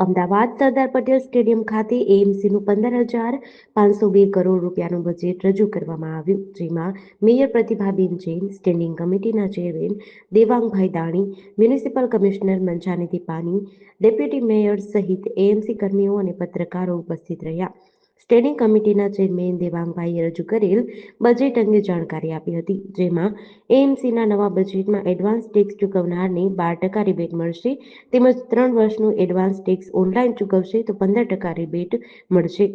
Ahmedabad Sardar Patel stadium ખાતે એએમસીનું પંદર હજાર પાંચસો બે કરોડ રૂપિયાનું બજેટ રજૂ કરવામાં આવ્યું, જેમાં મેયર પ્રતિભાબેન જૈન, સ્ટેન્ડિંગ કમિટીના chairman Devangbhai Dani, municipal commissioner Manjanidhi Pani, deputy mayor સહિત એએમસી કર્મીઓ અને પત્રકારો ઉપસ્થિત રહ્યા. સ્ટેન્ડિંગ કમિટીના ચેરમેન દેવાંગભાઈએ રજૂ કરેલ બજેટ અંગે જાણકારી આપી હતી, જેમાં એએમસીના નવા બજેટમાં એડવાન્સ ટેક્સ ચૂકવનારને બાર ટકા રિબેટ મળશે, તેમજ ત્રણ વર્ષનું એડવાન્સ ટેક્સ ઓનલાઈન ચૂકવશે તો પંદર ટકા રિબેટ મળશે.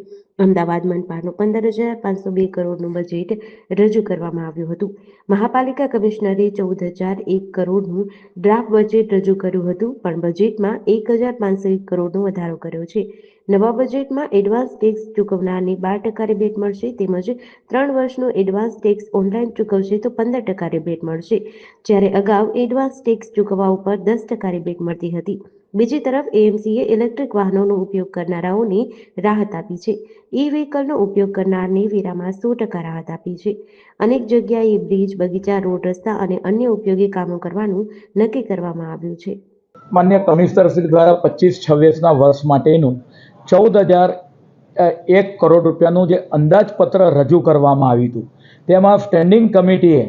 અમદાવાદ મનપાનું પંદર હજાર પાંચસો બે કરોડનું બજેટ રજૂ કરવામાં આવ્યું હતું. મહાપાલિકા કમિશનરે ચૌદ હજાર એક કરોડનું ડ્રાફ્ટ બજેટ રજૂ કર્યું હતું, પણ બજેટમાં એક હજાર પાંચસો એક કરોડનો વધારો કર્યો છે. નવા બજેટમાં એડવાન્સ ટેક્સ ચૂકવનારને બાર ટકા રિબેટ મળશે તેમજ ત્રણ વર્ષનું એડવાન્સ ટેક્સ ઓનલાઈન ચૂકવશે તો પંદર ટકા રિબેટ મળશે. જ્યારે અગાઉ એડવાન્સ ટેક્સ ચૂકવવા ઉપર દસ ટકા રિબેટ મળતી હતી. બીજી તરફ એએમસીએ ઇલેક્ટ્રિક વાહનોનો ઉપયોગ કરનારાઓને રાહત આપી છે. ઈ વ્હીકલનો ઉપયોગ કરનારને વેરામાં સો ટકા રાહત આપી છે. અનેક જગ્યાએ બ્રિજ, બગીચા, રોડ, રસ્તા અને અન્ય ઉપયોગી કામો કરવાનું નક્કી કરવામાં આવ્યું છે. માન્ય કમિશનર શ્રી દ્વારા પચીસ છવ્વીસના વર્ષ માટેનું ચૌદ હજાર એક કરોડ રૂપિયાનું જે અંદાજપત્ર રજૂ કરવામાં આવ્યું હતું. તેમાં સ્ટેન્ડિંગ કમિટીએ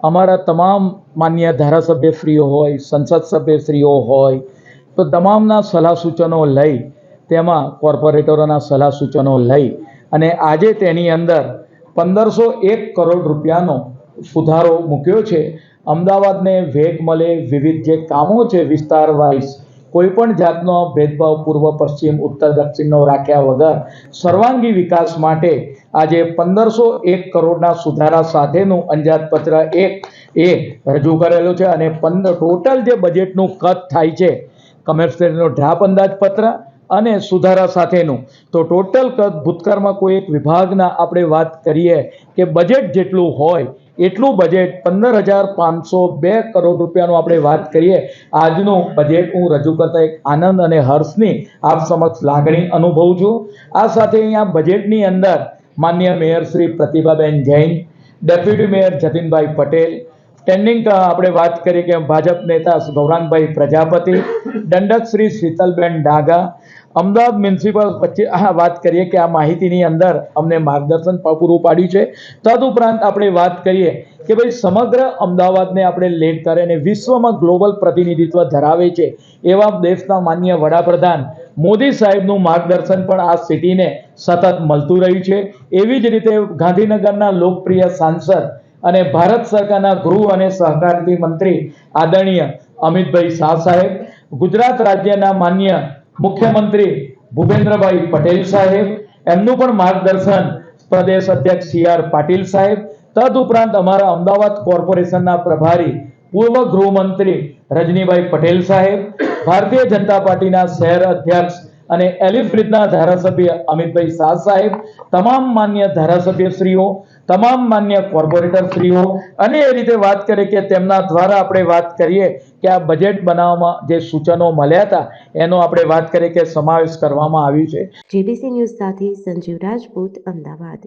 અમારા તમામ માન્ય ધારાસભ્યશ્રીઓ હોય, સંસદ સભ્યશ્રીઓ હોય, તો તમામના સલાહ સૂચનો લઈ, તેમાં કોર્પોરેટરોના સલાહ સૂચનો લઈ અને આજે તેની અંદર પંદરસો એક કરોડ રૂપિયાનો સુધારો મૂક્યો છે. અમદાવાદને વેગ મળે, વિવિધ જે કામો છે વિસ્તાર વાઇઝ કોઈ પણ જાતનો ભેદભાવ પૂર્વ, પશ્ચિમ, ઉત્તર, દક્ષિણનો રાખ્યા વગર સર્વાંગી વિકાસ માટે આજે પંદરસો એક કરોડના સુધારા સાથેનું અંદાજપત્ર એક એ રજૂ કરેલું છે અને પંદર ટોટલ જે બજેટનું કદ થાય છે, કમર્શિયલનો ડ્રાફ અંદાજપત્ર અને સુધારા સાથેનું. તો ટોટલ કદ ભૂતકાળમાં કોઈ એક વિભાગના આપણે વાત કરીએ કે બજેટ જેટલું હોય એટલું બજેટ પંદર હજાર પાંચસો બે કરોડ રૂપિયાનું આપણે વાત કરીએ, આજનું બજેટ હું રજૂ કરતા એક આનંદ અને હર્ષની આપ સમક્ષ લાગણી અનુભવું છું. આ સાથે અહીંયા બજેટની અંદર માન્ય mayor Shri Pratibhaben Jain deputy mayor Jatinbhai Patel standing આપણે વાત કરીએ કે ભાજપ નેતા ગૌરાંગભાઈ પ્રજાપતિ, દંડક શ્રી શીતલબેન ડાગા, અમદાવાદ મ્યુનિસિપલ વચ્ચે આ વાત કરીએ કે આ માહિતીની અંદર અમને માર્ગદર્શન પૂરું પાડ્યું છે. તદુપરાંત આપણે વાત કરીએ કે ભાઈ સમગ્ર અમદાવાદને આપણે લેડ કરે અને વિશ્વમાં ગ્લોબલ પ્રતિનિધિત્વ ધરાવે છે એવા દેશના માન્ય વડાપ્રધાન મોદી સાહેબનું માર્ગદર્શન પણ આ સિટીને સતત મળતું રહ્યું છે. એવી જ રીતે ગાંધીનગરના લોકપ્રિય સાંસદ અને ભારત સરકારના ગૃહ અને સહકારથી મંત્રી આદરણીય અમિતભાઈ શાહ સાહેબ, ગુજરાત રાજ્યના માન્ય મુખ્યમંત્રી ભૂપેન્દ્રભાઈ પટેલ સાહેબ, એમનું પણ માર્ગદર્શન પ્રદેશ અધ્યક્ષ સી આર પાટીલ સાહેબ, તદુપરાંત અમારા અમદાવાદ કોર્પોરેશનના પ્રભારી પૂર્વ ગૃહમંત્રી રજનીભાઈ પટેલ સાહેબ, ભારતીય જનતા પાર્ટીના શહેર અધ્યક્ષ અને એલિફ ધારાસભ્ય અમિતભાઈ શાહ સાહેબ, તમામ માન્ય ધારાસભ્યશ્રીઓ તમામ માન્ય કોર્પોરેટરશ્રીઓ અને એ રીતે વાત કરીએ કે તેમના દ્વારા આપણે વાત કરીએ કે આ બજેટ બનાવવામાં જે સૂચનો મળ્યા હતા, એનો આપણે વાત કરીએ કે સમાવેશ કરવામાં આવ્યું છે. જીબીસી ન્યૂઝ સાથે સંજીવ રાજપૂત, અમદાવાદ.